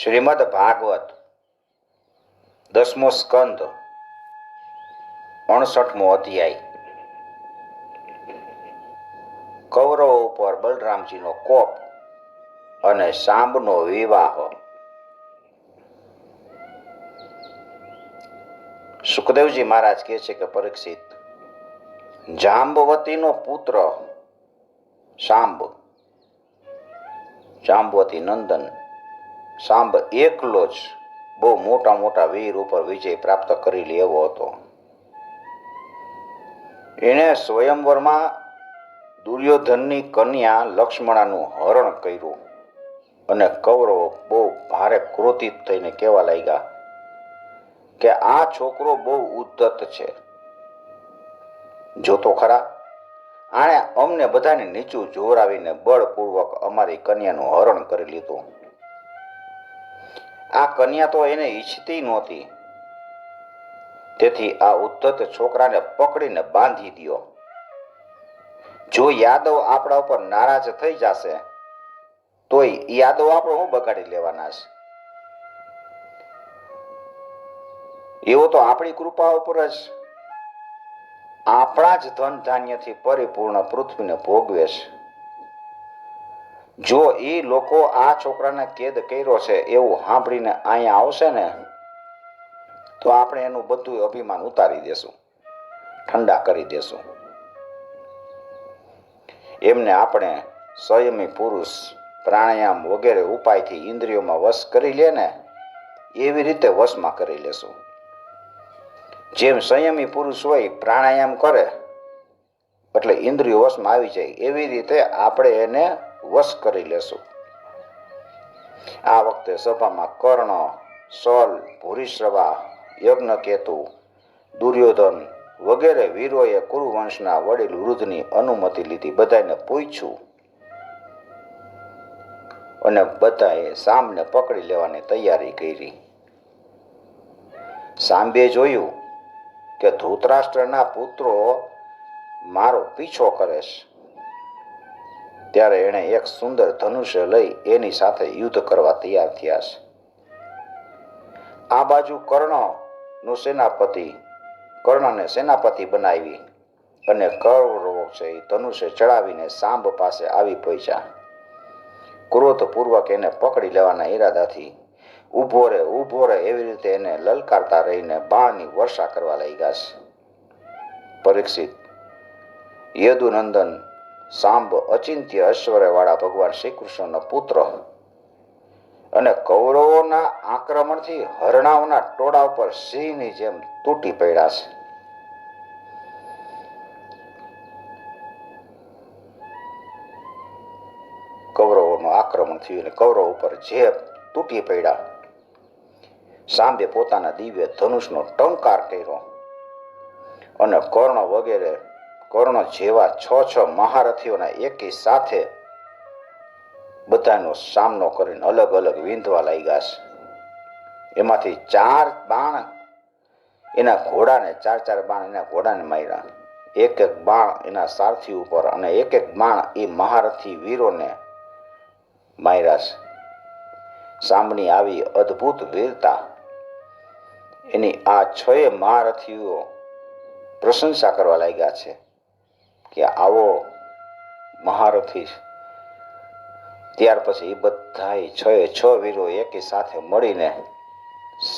શ્રીમદ ભાગવત, દસમો સ્કંદ અણસઠમો અધ્યાય. કૌરવો ઉપર બલરામજીનો કોપ અને સાંબનો વિવાહ. સુખદેવજી મહારાજ કહે છે કે પરીક્ષિત, જાંબવતીનો પુત્ર સાંબ, જાંબવતી નંદન સાંબ એકલો જ બહુ મોટા મોટા વીર ઉપર વિજય પ્રાપ્ત કરી લેવો હતો. એણે સ્વયંવરમાં દુર્યોધનની કન્યા લક્ષ્મણાનું હરણ કર્યું અને કૌરવો બહુ ભારે ક્રોધિત થઈને કહેવા લાગ્યા કે આ છોકરો બહુ ઉદ્ધત છે. જોતો ખરા, આણે અમને બધાને નીચું જોરાવીને બળપૂર્વક અમારી કન્યાનું હરણ કરી લીધું. આ કન્યા તો એને ઈચ્છતી નહોતી. તેથી આ ઉદ્ધત છોકરાને પકડીને બાંધી દ્યો. જો યાદવ આપણા ઉપર નારાજ થઈ જશે, તોય યાદવ આપણે હું બગાડી લેવાના છે? એવો તો આપણી કૃપા ઉપર જ આપણા જ ધન ધાન્યથી પરિપૂર્ણ પૃથ્વીને ભોગવે છે. જો એ લોકો આ છોકરાને કેદ કર્યો છે એવું સાંભળીને અહીંયા આવશે ને, તો આપણે એનું બધું અભિમાન ઉતારી દેશું, ઠંડા કરી દેશું. એમને આપણે સંયમી પુરુષ, પ્રાણાયામ વગેરે ઉપાયથી ઇન્દ્રિયોમાં વશ કરી લે ને, એવી રીતે વશમાં કરી લેશું. જેમ સંયમી પુરુષ હોય, પ્રાણાયામ કરે, એટલે ઇન્દ્રિયો વશમાં આવી જાય. એવી રીતે આપણે એને વશ કરી લેશું. આ વખતે સભામાં કર્ણ સલ ભૂરિશ્રવા, યજ્ઞકેતુ, દુર્યોધન વગેરે વીરોએ કુરુવંશના વડીલ વૃદ્ધની અનુમતિ લીધી. બધાને પૂછ્યું અને બધાએ સામને પકડી લેવાની તૈયારી કરી. સાંભે જોયું કે ધૃતરાષ્ટ્રના પુત્રો મારો પીછો કરે છે. ત્યારે એણે એક સુંદર ધનુષ્ય લઈ એની સાથે યુદ્ધ કરવા તૈયાર થયા છે. આ બાજુ કર્ણનું સેનાપતિ, કર્ણને સેનાપતિ બનાવી અને કૌરવો છે એ ધનુષ્ય ચડાવીને સાંભ પાસે આવી પહોંચ્યા. ક્રોધપૂર્વક એને પકડી લેવાના ઈરાદાથી ઊભો રે ઊભો રે એવી રીતે એને લલકારતા રહીને બાણની વર્ષા કરવા લાગ્યા છે. પરીક્ષિત યદુનંદન સાંબ અચિંત્ય ઐશ્વર્યવાળા ભગવાન શ્રી કૃષ્ણનો પુત્ર. અને કૌરવોના આક્રમણથી હરણાઓના ટોળા ઉપર સિંહની જેમ તૂટી પડ્યા છે. કૌરવોનું આક્રમણ થયું અને કૌરવ ઉપર જે તૂટી પડ્યા. સાંભે પોતાના દિવ્ય ધનુષનો ટંકાર કર્યો. અને કર્ણ વગેરે કર્ણ જેવા છ છ મહારથીઓના એકી સાથે બધાનો સામનો કરીને અલગ અલગ વીંધવા લાગ્યા છે. એમાંથી ચાર બાણ એના ઘોડાને, ચાર ચાર બાણ એના ઘોડાને માર્યા. એક એક બાણ એના સારથી ઉપર અને એક એક બાણ એ મહારથી વીરોને માર્યા છે. સામની આવી અદ્ભુત વીરતા. એની આ છ મહારથીઓ પ્રશંસા કરવા લાગ્યા છે. કે આવો મહારથી. ત્યાર પછી બધા છ છ વીરો એકી સાથે મળીને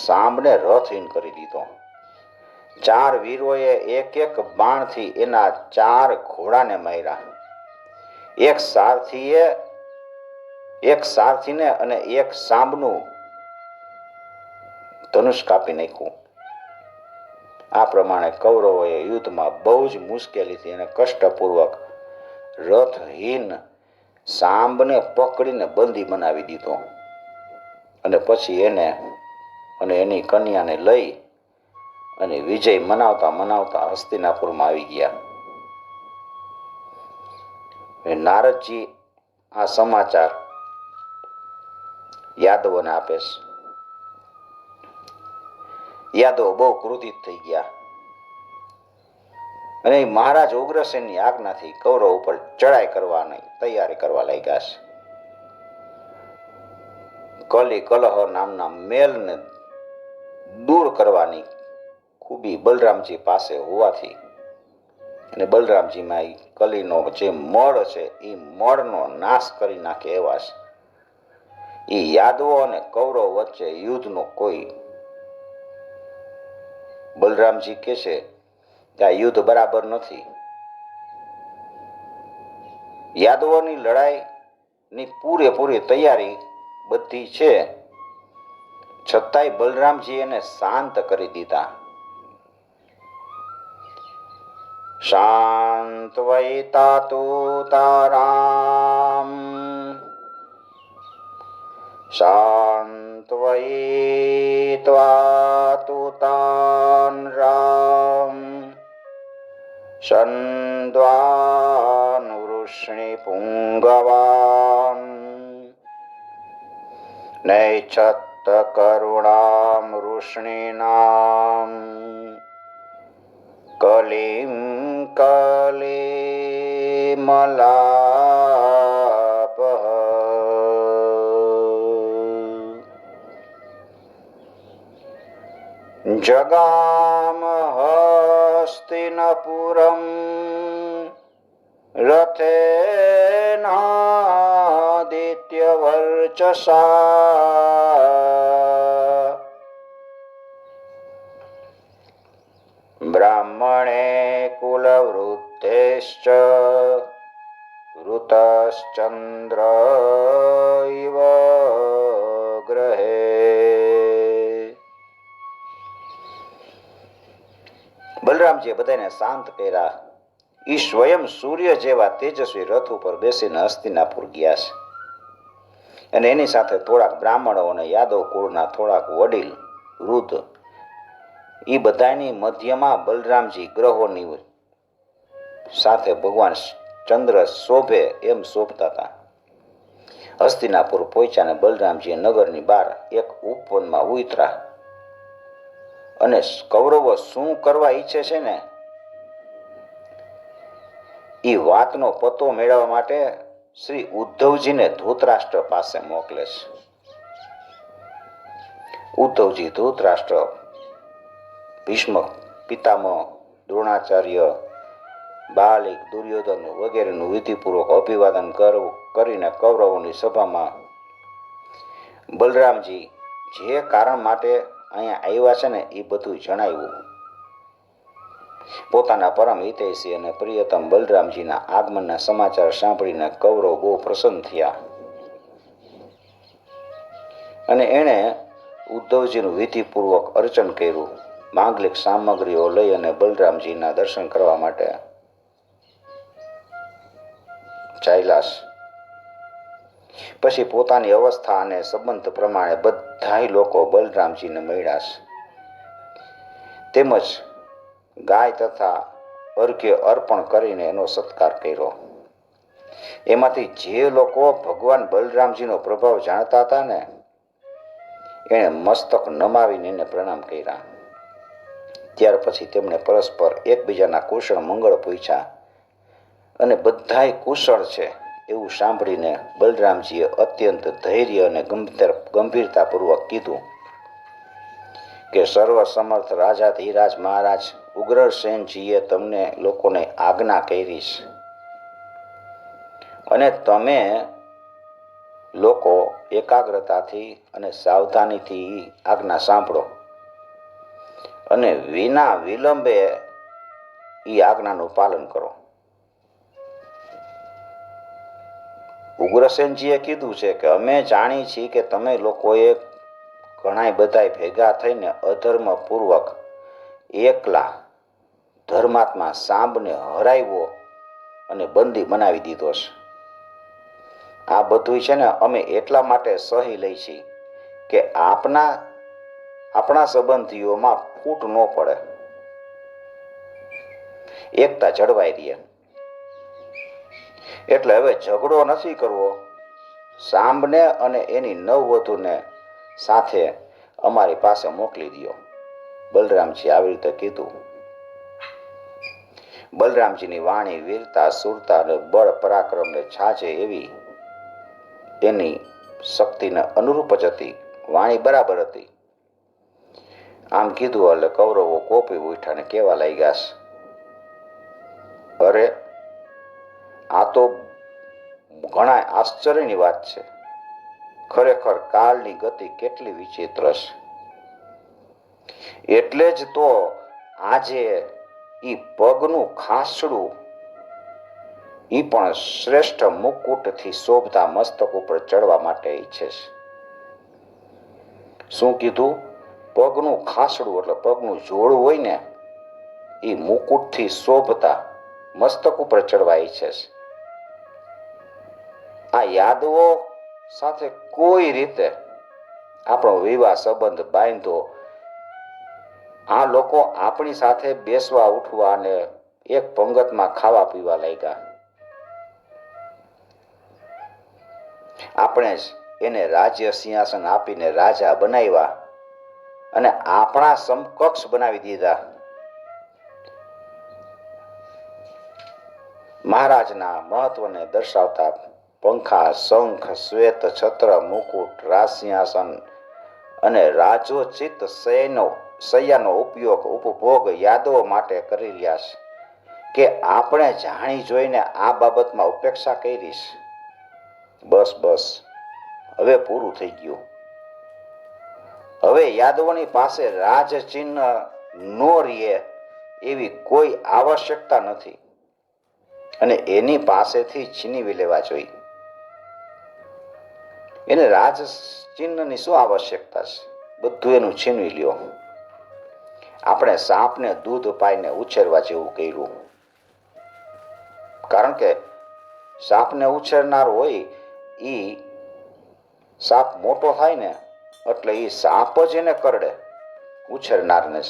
સાંભને રથહીન કરી દીધો. ચાર વીરોએ એક એક બાણથી એના ચાર ઘોડાને માર્યા. એક સારથીએ, એક સારથીને અને એક સાંભનું ધનુષ કાપી નાખ્યું. આ પ્રમાણે કૌરવોએ યુદ્ધમાં બહુ જ મુશ્કેલીથી અને કષ્ટપૂર્વક રથહીન સાંભને પકડીને બંદી બનાવી દીધો. અને પછી એને અને એની કન્યાને લઈ અને વિજય મનાવતા મનાવતા હસ્તિનાપુરમાં આવી ગયા. નારદજી આ સમાચાર યાદવોને આપે છે. યાદવો બહુ ક્રોધિત થઈ ગયા. અને મહારાજ ઉગ્રસેનની આજ્ઞાથી કૌરવ ઉપર ચડાઈ કરવાની તૈયારી કરવા લાગ્યા છે. કલી કલહ નામના મેલને દૂર કરવાની ખૂબી બલરામજી પાસે હોવાથી અને બલરામજીમાં એ કલીનો જે મળ છે એ મળનો નાશ કરી નાખે એવા છે. એ યાદવો અને કૌરવ વચ્ચે યુદ્ધનો કોઈ બલરામજી કહે છે કે આ યુદ્ધ બરાબર નથી. યાદવોની લડાઈની પૂરેપૂરી તૈયારી બધી છે. છતાંય બલરામજી એને શાંત કરી દીધા. શાંત વૈતા તું તારામ. શાંત વૈત્વા તુ તાન રામ શન્દ્વાન વૃષ્ણિ પુંગવાન નૈચ્છત્ત જગામ હસ્તિનપુરમ રથેનાદિત્યવર્ચસા બ્રાહ્મણે કુલવૃદ્ધેશ્ચ ઋતશ્ચંદ્ર ઇવ ગ્રહે બલરામજીએ બધાને શાંત કર્યા, ઈ સ્વયં સૂર્ય જેવા તેજસ્વી રથ ઉપર બેસીને હસ્તિનાપુર ગયા છે. અને એની સાથે થોડાક બ્રાહ્મણો અને યાદવ કુળના થોડાક વડીલ, વૃદ્ધ એ બધાની મધ્યમાં બલરામજી ગ્રહોની સાથે ભગવાન ચંદ્ર શોભે એમ શોભતા હતા. હસ્તિનાપુર પહોંચ્યા અને બલરામજી નગરની બહાર એક ઉપવનમાં ઉતરા અને કૌરવો શું કરવા ઈચ્છે છે ને? એ વાતનો પતો મેળવવા માટે શ્રી ઉદ્ધવજીને ધૃતરાષ્ટ્ર પાસે મોકલે છે. ઉદ્ધવજી ધૃતરાષ્ટ્ર, ભીષ્મ, પિતામહ, દ્રોણાચાર્ય, બાલિક, દુર્યોધન વગેરેનું વિધિપૂર્વક અભિવાદન કરવું કરીને કૌરવોની સભામાં બલરામજી જે કારણ માટે અહીંયા આવ્યા છે ને, એ બધું જણાવ્યું પોતાના પરમ હિતૈષી અને પ્રિયતમ બલરામજીના આગમનના સમાચાર સાંભળીને કૌરવ બહુ પ્રસન્ન થયા અને એણે ઉદ્ધવજીનું વિધિપૂર્વક અર્ચન કર્યું, માંગલિક સામગ્રીઓ લઈ અને બલરામજીના દર્શન કરવા માટે છે. પછી પોતાની અવસ્થા અને સંબંધ પ્રમાણે બધાય લોકો બલરામજીને મળ્યા તેમજ ગાય તથા અર્ઘ્ય અર્પણ કરીને એનો સત્કાર કર્યો. એમાંથી જે લોકો ભગવાન બલરામજીનો પ્રભાવ જાણતા હતા ને, એણે મસ્તક નમાવીને એને પ્રણામ કર્યા. ત્યાર પછી તેમણે પરસ્પર એકબીજાના કુશળ મંગળ પૂછ્યા. અને બધાય કુશળ છે. એવું સાંભળીને બલરામજીએ અત્યંત ધૈર્ય અને ગંભીર ગંભીરતાપૂર્વક કીધું કે સર્વસમર્થ રાજા ધીરાજ મહારાજ ઉગ્રસેનજીએ તમને લોકોને આજ્ઞા કરી છે અને તમે લોકો એકાગ્રતાથી અને સાવધાનીથી આજ્ઞા સાંભળો. અને વિના વિલંબે એ આજ્ઞાનું પાલન કરો. ઉગ્રસેનજીએ કીધું છે કે અમે જાણી છીએ કે તમે લોકોએ ઘણાય બધા ભેગા થઈને અધર્મપૂર્વક એકલા ધર્માત્મા સાંભને હરાવ્યો અને બંદી બનાવી દીધો છે. આ બધું છે ને અમે એટલા માટે સહી લઈ છીએ કે આપના, આપણા સંબંધીઓમાં ફૂટ ન પડે. એકતા જળવાઈ રહે. એટલે હવે ઝઘડો નથી કરવો. સાંભને અને એની નવવધુને સાથે અમારી પાસે મોકલી દો બલરામજી આવી રીતે કીધું. બલરામજીની વાણી વીરતા, સુરતા અને બળ પરાક્રમને છાજે એવી એની શક્તિને અનુરૂપ જ હતી. વાણી બરાબર હતી. આમ કીધું એટલે કૌરવો કોપી ઉઠાને કેવા લાગ્યા છે. અરે આ તો ઘણા આશ્ચર્યની વાત છે. ખરેખર કાળની ગતિ કેટલી વિચિત્ર છે. એટલે જ તો આજે ઈ પગનું ખાસડું ઈ પણ શ્રેષ્ઠ મુકુટથી શોભતા મસ્તક ઉપર ચડવા માટે ઈચ્છે છે. શું કીધું? પગનું ખાસડું એટલે પગનું જોડું હોય ને એ મુકુટથી શોભતા મસ્તક ઉપર ચડવા ઈચ્છે છે. આ યાદવો સાથે કોઈ રીતે આપણો વિવાહ સંબંધ બાંધો, આ લોકો આપણી સાથે બેસવા, ઉઠવા અને એક પંગતમાં ખાવા પીવા લાગ્યા. આપણે જ એને રાજ્ય સિંહાસન આપીને રાજા બનાવ્યા અને આપણા સમકક્ષ બનાવી દીધા. મહારાજના મહત્વને દર્શાવતા પંખા, શંખ, શ્વેત છત્ર, મુકુટ રાજ સિંહાસન અને રાજોચિત સૈનો શૈયાનો ઉપયોગ, ઉપભોગ, યાદવો માટે કરી રહ્યા છે કે આપણે જાણી જોઈને આ બાબતમાં ઉપેક્ષા કરી છે. બસ બસ. હવે પૂરું થઈ ગયું. હવે યાદવોની પાસે રાજચિહ્ન નો રીએ એવી કોઈ આવશ્યકતા નથી અને એની પાસેથી છીનવી લેવા જોઈએ. એને રાજ ચિહ્નની શું આવશ્યકતા છે? બધું એનું છીનવી લ્યો. આપણે સાપને દૂધ પાઈને ઉછેરવા જેવું કર્યું. કારણ કે સાપને ઉછેરનાર હોય એ સાપ મોટો થાય ને, એટલે એ સાપ જ એને કરડે, ઉછેરનારને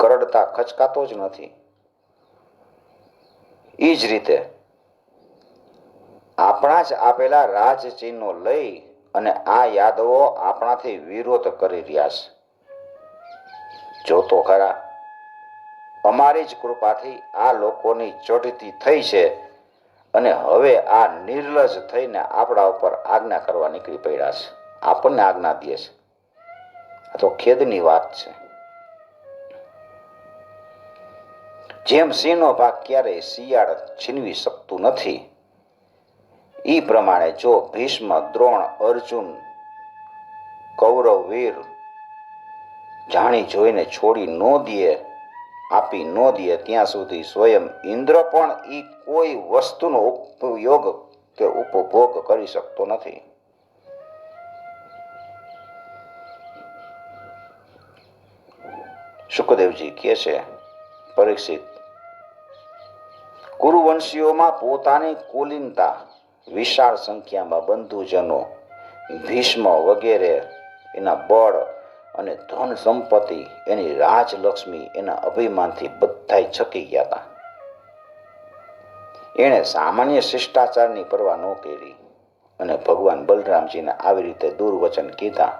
કરડતા ખચકાતો જ નથી. એ જ રીતે આપણા જ આપેલા રાજચિહ્નો લઈ અને આ યાદવો આપણાથી વિરોધ કરી રહ્યા છે. જોતો ખરા, અમારી જ કૃપાથી આ લોકોની ચોટતી થઈ છે અને હવે આ નિર્લજ થઈને આપણા ઉપર આજ્ઞા કરવા નીકળી પડ્યા છે. આપણને આજ્ઞા દે છે. આ તો ખેદની વાત છે. જેમ સિંહનો ભાગ ક્યારેય શિયાળ છીનવી શકતું નથી ઈ પ્રમાણે જો ભીષ્મ, દ્રોણ, અર્જુન કૌરવ વીર જાણી જોઈને છોડી ન દે, આપી ન દે, ત્યાં સુધી સ્વયં ઇન્દ્ર પણ એ કોઈ વસ્તુનો ઉપયોગ કે ઉપભોગ કરી શકતો નથી. સુખદેવજી કહે છે, પરીક્ષિત, કુરુવંશીઓમાં પોતાની કુલીનતા વિશાળ સંખ્યામાં બંધુજનો, ભીષ્મ વગેરે એના બળ અને ધન સંપત્તિ, એની રાજલક્ષ્મી એના અભિમાનથી બધાય છકી ગયા હતા એણે સામાન્ય શિષ્ટાચારની પરવા ન કરી અને ભગવાન બલરામજીને આવી રીતે દુર્વચન કીધા.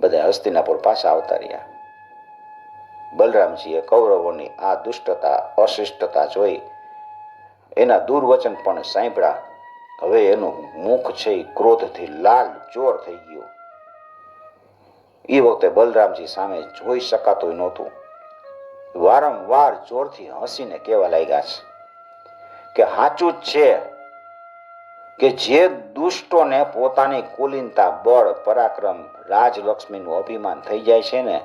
બધા હસ્તિનાપુર પાછા આવતા રહ્યા. બલરામજીએ કૌરવોની આ દુષ્ટતા, અશિષ્ટતા જોઈ એના દુર્વચન પણ સાંભળ્યા. હવે એનું મુખ છે એ ક્રોધથી લાલ ચોર થઈ ગયો. એ વખતે બલરામજી સામે જોઈ શકાતું નહોતું. વારંવાર જોરથી હસીને કહેવા લાગ્યા છે કે સાચું જ છે કે જે દુષ્ટોને પોતાની કુલીનતા, બળ, પરાક્રમ, રાજલક્ષ્મીનું અભિમાન થઈ જાય છે ને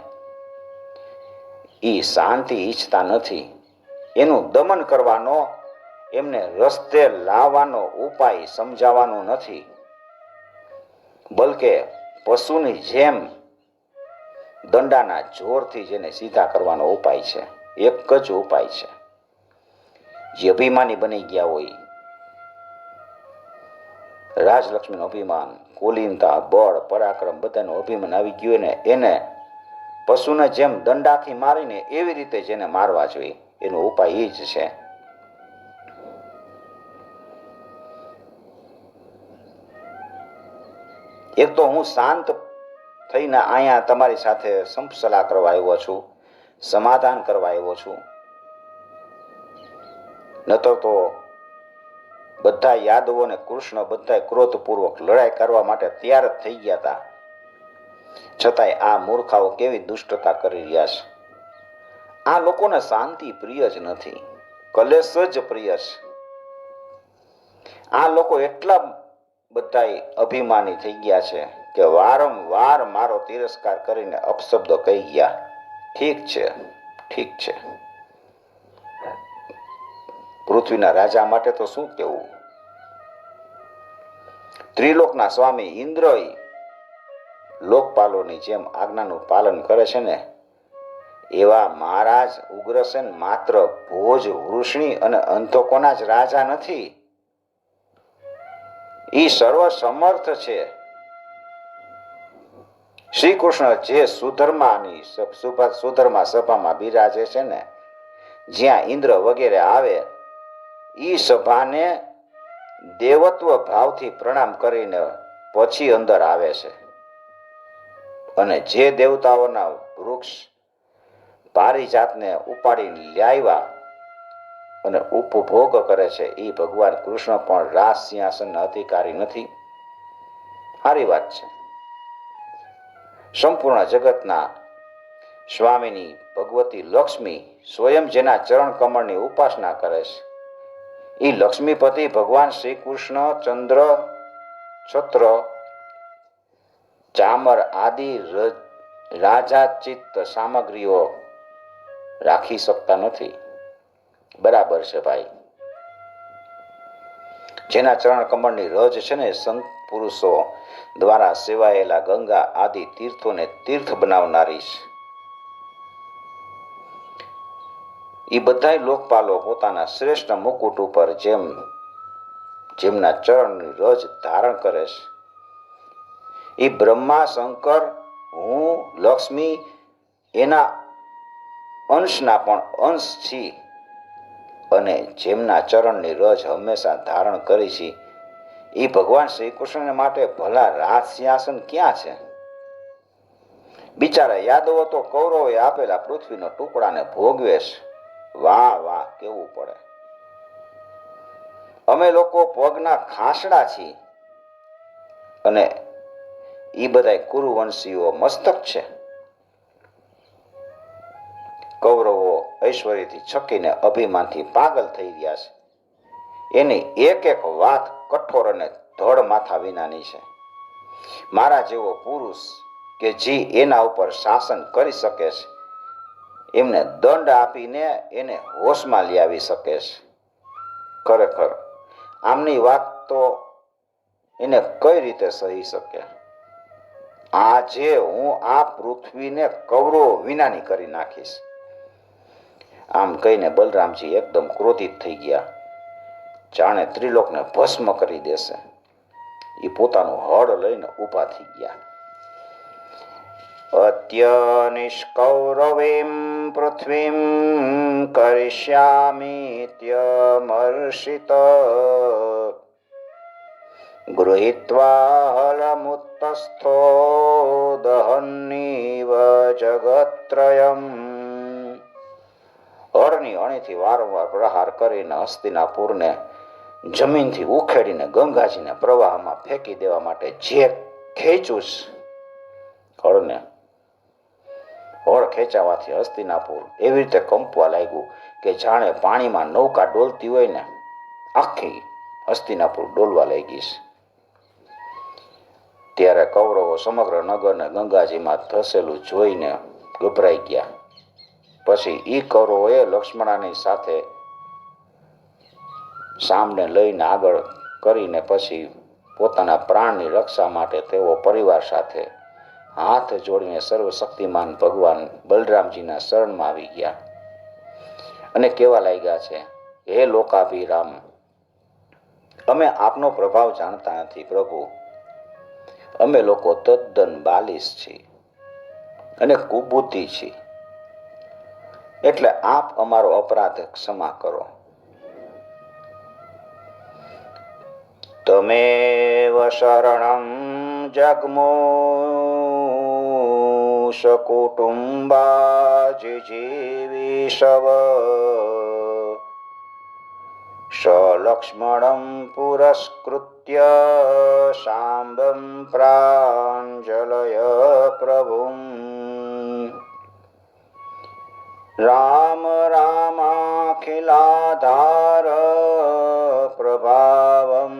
એ શાંતિ ઈચ્છતા નથી. એનું દમન કરવાનો એમને રસ્તે લાવવાનો ઉપાય સમજાવવાનો નથી. બલકે પશુની જેમ દંડાના જોરથી જેને સીધા કરવાનો ઉપાય છે. એક જ ઉપાય છે. જે અભિમાની બની ગયા હોય. રાજલક્ષ્મીનું અભિમાન, કુલીનતા, બળ, પરાક્રમ બધાનું અભિમાન આવી ગયું ને એને પશુને જેમ દંડાથી મારીને એવી રીતે જેને મારવા જોઈએ. એનો ઉપાય એ જ છે. એક તો હું શાંત થઈને અહીંયા તમારી સાથે સલાહ કરવા આવ્યો છું, સમાધાન કરવા આવ્યો છું. નતર તો બધા યાદવો અને કૃષ્ણ બધા ક્રોધપૂર્વક લડાઈ કરવા માટે તૈયાર જ થઈ ગયા હતા. છતાંય આ મૂર્ખાઓ કેવી દુષ્ટતા કરી રહ્યા છે? આ લોકોને શાંતિ પ્રિય જ નથી, કલેશ જ પ્રિય છે. આ લોકો એટલા બધાય અભિમાની થઈ ગયા છે કે વારંવાર મારો તિરસ્કાર કરીને અપશબ્દો કહી ગયા. ઠીક છે ઠીક છે. પૃથ્વીના રાજા માટે તો શું કેવું? ત્રિલોકના સ્વામી ઇન્દ્રય લોકપાલોની જેમ આજ્ઞાનું પાલન કરે છે ને, એવા મહારાજ ઉગ્રસેન માત્ર ભોજ, વૃષ્ણિ અને અંધકોના જ રાજા નથી. ઈ સર્વ સમર્થ છે. શ્રી કૃષ્ણ જે સુધર્માની સુધર્મા સભામાં બિરાજે છે ને, જ્યાં ઇન્દ્ર વગેરે આવે, ઈ સભાને દેવત્વ ભાવથી પ્રણામ કરીને પછી અંદર આવે છે. અને જે દેવતાઓના વૃક્ષ પારિજાતને ઉપાડીને લાવ્યા અને ઉપભોગ કરે છે. એ ભગવાન કૃષ્ણ પણ રાસ સિંહાસનના અધિકારી નથી. સારી વાત છે. સંપૂર્ણ જગતના સ્વામીની ભગવતી લક્ષ્મી સ્વયં જેના ચરણ કમળની ઉપાસના કરે છે. એ લક્ષ્મીપતિ ભગવાન શ્રી કૃષ્ણ, ચંદ્ર, છત્ર, ચામર આદિ રાજા રાજાચિત્ત સામગ્રીઓ રાખી શકતા નથી. બરાબર છે ભાઈ. જેના ચરણ કમળની રજ છે ને સંત પુરુષો દ્વારા સેવાયેલા ગંગા આદિ તીર્થોને તીર્થ બનાવનારી છે. એ બધા લોકપાલો પોતાના શ્રેષ્ઠ મુકુટ ઉપર જેમ, જેમના ચરણની રજ ધારણ કરે છે. એ બ્રહ્મા શંકર હું, લક્ષ્મી એના અંશના પણ અંશ છી. અને જેમના ચરણની રજ હંમેશા ધારણ કરી છે. એ ભગવાન શ્રી કૃષ્ણ માટે ભલા રાજ સિંહાસન ક્યાં છે? બિચારા યાદવો તો કૌરવે આપેલા પૃથ્વીનો ટુકડાને ભોગવે છે. વાહ વાહ, કેવું પડે. અમે લોકો પગના ખાસડા છીએ. અને એ બધા કુરુવંશીઓ મસ્તક છે. ઐશ્વર્યથી છકીને અભિમાનથી પાગલ થઈ ગયા છે. એની એક એક વાત કઠોર અને ધડ માથા વિનાની છે. મારા જેવો પુરુષ કે જે એના ઉપર શાસન કરી શકે છે, એમને દંડ આપીને એને હોશમાં લઈ આવી શકે છે. ખરેખર, આમની વાત તો એને કઈ રીતે સહી શકે? આજે હું આ પૃથ્વીને કવરો વિનાની કરી નાખીશ. આમ કહીને બલરામજી એકદમ ક્રોધિત થઈ ગયા. જાણે ત્રિલોકને ભસ્મ કરી દેશે. એ પોતાનું હળ લઈને ઊભા થઈ ગયા. અત્યનિષ્કૌરવીમ પૃથ્વીમ કરિષ્યામીત્યમર્ષિત ગૃહીત્વા હલમુત્તસ્થો દહન્નીવ જગત્રયમ હળની અણીથી વારંવાર પ્રહાર કરીને હસ્તિનાપુરને જમીનથી ઉખેડીને ગંગાજીને પ્રવાહમાં ફેંકી દેવા માટે જે ખેંચું હળને હળ ખેંચાવાથી હસ્તિનાપુર એવી રીતે કંપવા લાગ્યું કે જાણે પાણીમાં નૌકા ડોલતી હોય ને આખી હસ્તિનાપુર ડોલવા લાગી છે ત્યારે કૌરવો સમગ્ર નગરને ગંગાજીમાં ધસેલું જોઈને ગભરાઈ ગયા. પછી ઈ કૌરવોએ લક્ષ્મણાની સાથે સામને લઈને આગળ કરીને પછી પોતાના પ્રાણની રક્ષા માટે તેઓ પરિવાર સાથે હાથ જોડીને સર્વશક્તિમાન ભગવાન બલરામજીના શરણમાં આવી ગયા. અને કેવા લાગ્યા છે? હે લોકાભિરામ, અમે આપનો પ્રભાવ જાણતા નથી પ્રભુ. અમે લોકો તદ્દન બાલિશ છીએ અને કુબુદ્ધિ છીએ. એટલે આપ અમારો અપરાધ ક્ષમા કરો. તમેવ શરણમ જગમો સકુટુંબાજીવીશવ સલક્ષ્મણમ પુરસ્કૃત્ય સાંબમ પ્રાંજલય પ્રભુમ. રામ રામાખિલાધાર પ્રભાવં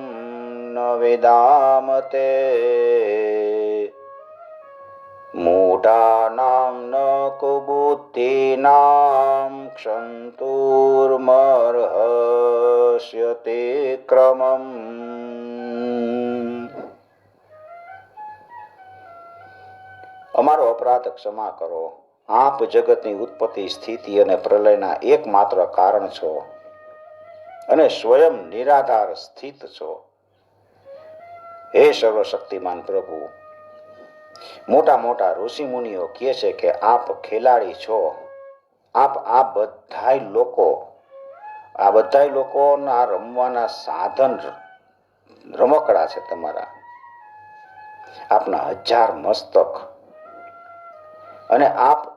ન વિદામતે. મૂઢાનાં ન કુબુદ્ધિનામ ક્ષંતુર્મર્હસ્ય તે ક્રમ અમારો અપરાધ ક્ષમા કરો. આપ જગતની ઉત્પત્તિ, સ્થિતિ અને પ્રલયના એકમાત્ર કારણ છો અને સ્વયં નિરાધાર સ્થિત છો. હે સર્વશક્તિમાન પ્રભુ, મોટા મોટા ઋષિ મુનિઓ કહે છે કે આપ ખેલાડી છો. આપ આ બધાય લોકો, આ બધાય લોકોના રમવાના સાધન રમકડા છે તમારા. આપના હજાર મસ્તક. અને આપ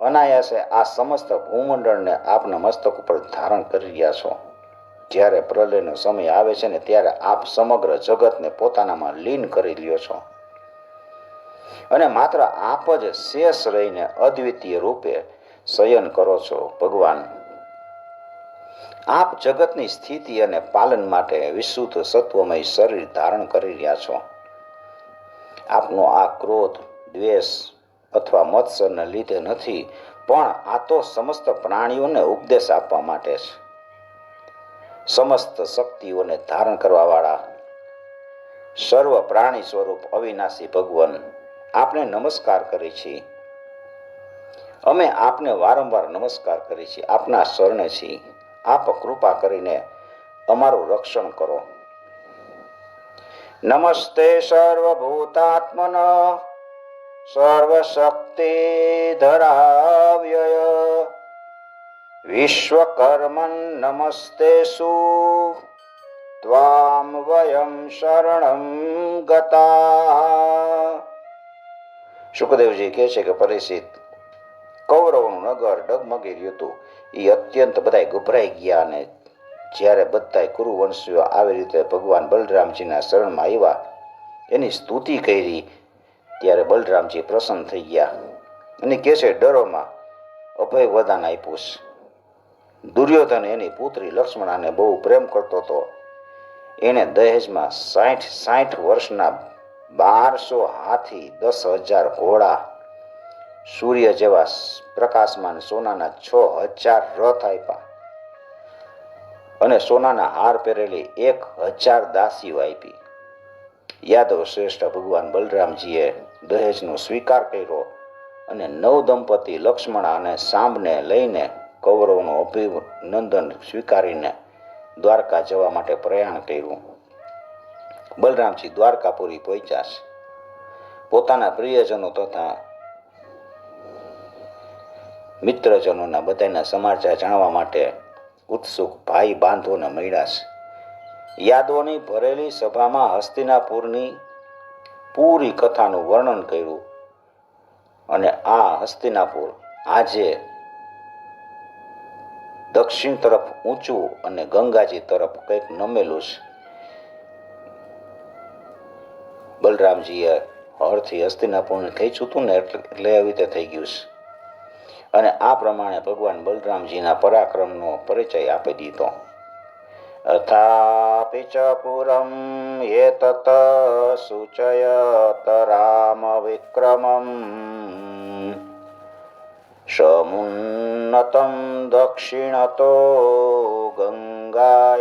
અનાયાસે આ સમસ્ત ભૂમંડળને આપના મસ્તક ઉપર ધારણ કરી રહ્યા છો. જ્યારે પ્રલયનો સમય આવે છે ને ત્યારે આપ સમગ્ર જગતને પોતાનામાં લીન કરી લ્યો છો. અને માત્ર આપ જ શેષ રહીને અદ્વિતીય રૂપે શયન કરો છો, ભગવાન. આપ જગતની સ્થિતિ અને પાલન માટે વિશુદ્ધ સત્વમય શરીર ધારણ કરી રહ્યા છો. આપનો આ ક્રોધ, દ્વેષ અથવા મત્સરને લીધે નથી, પણ આ તો સમસ્ત પ્રાણીઓને ઉપદેશ આપવા માટે છે. સમસ્ત શક્તિઓને ધારણ કરવાવાળા સર્વ પ્રાણી સ્વરૂપ અવિનાશી ભગવાન આપણે નમસ્કાર કરીએ છીએ અમે આપને વારંવાર નમસ્કાર કરી છીએ આપના શરણે છીએ આપ કૃપા કરીને અમારું રક્ષણ કરો. નમસ્તે સર્વભૂતાત્મન. સર્વશક્તિ ધરાવ્યય વિશ્વકર્મન નમસ્તે સુ ત્વામ વયમ શરણમ ગતા સુખદેવજી કહે છે કે પરિચિત કૌરવનું નગર ડગમગી રહ્યું હતું. એ અત્યંત બધાય ગભરાઈ ગયા અને જ્યારે બધાય કુરુવંશીઓ આવી રીતે ભગવાન બલરામજીના શરણમાં આવ્યા, એની સ્તુતિ કરી ત્યારે બલરામજી પ્રસન્ન થઈ ગયા અને કહે છે, ડરોમાં અભય વદાન આપ્યું છે. દુર્યોધન એની પુત્રી લક્ષ્મણાને બહુ પ્રેમ કરતો હતો. એણે દહેજમાં સાઠ સાઠ વર્ષના બારસો હાથી દસ હજાર ઘોડા, સૂર્ય જેવા પ્રકાશમાન સોનાના છ હજાર રથ આપ્યા અને સોનાના હાર પહેરેલી એક હજાર દાસીઓ આપી. યાદવ શ્રેષ્ઠ ભગવાન બલરામજીએ દહેજનો સ્વીકાર કર્યો અને નવ દંપતી લક્ષ્મણ અને સાંભને લઈને કૌરવનો અભિનંદન સ્વીકારીને દ્વારકા જવા માટે પ્રયાણ કર્યું. બલરામજી દ્વારકાપુરી પહોંચ્યા પોતાના પ્રિયજનો તથા મિત્રજનોના બધાના સમાચાર જાણવા માટે ઉત્સુક ભાઈ બાંધોને મળ્યા છે. યાદવોની ભરેલી સભામાં હસ્તિનાપુરની પૂરી કથાનું વર્ણન કર્યું અને આ હસ્તિનાપુર આજે દક્ષિણ તરફ ઊંચું અને ગંગાજી તરફ કંઈક નમેલું છે. બલરામજીએ હળથી હસ્તિનાપુરને ખેંચ્યું હતું ને એટલે આવી રીતે થઈ ગયું છે. અને આ પ્રમાણે ભગવાન બલરામજીના પરાક્રમનો પરિચય આપી દીધો. तथापि च पुरं एतत् सूचयत रामविक्रमम् समुन्नतं दक्षिणतो गङ्गायामनुदृश्यते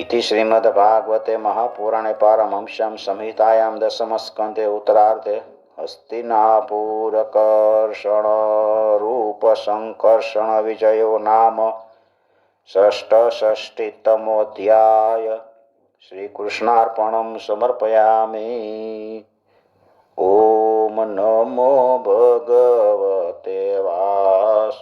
इति श्रीमद्भागवते महापुराणे पारमहंस्यां संहितायां दशमस्कन्धे उत्तरार्धे હસ્તિનાપુરકર્ષણ રૂપસંકર્ષણ વિજયો નામ ષષ્ટષષ્ટિતમોધ્યાય શ્રીકૃષ્ણાર્પણમ સમર્પયામી ઓમ નમો ભગવતે વાસુદેવાય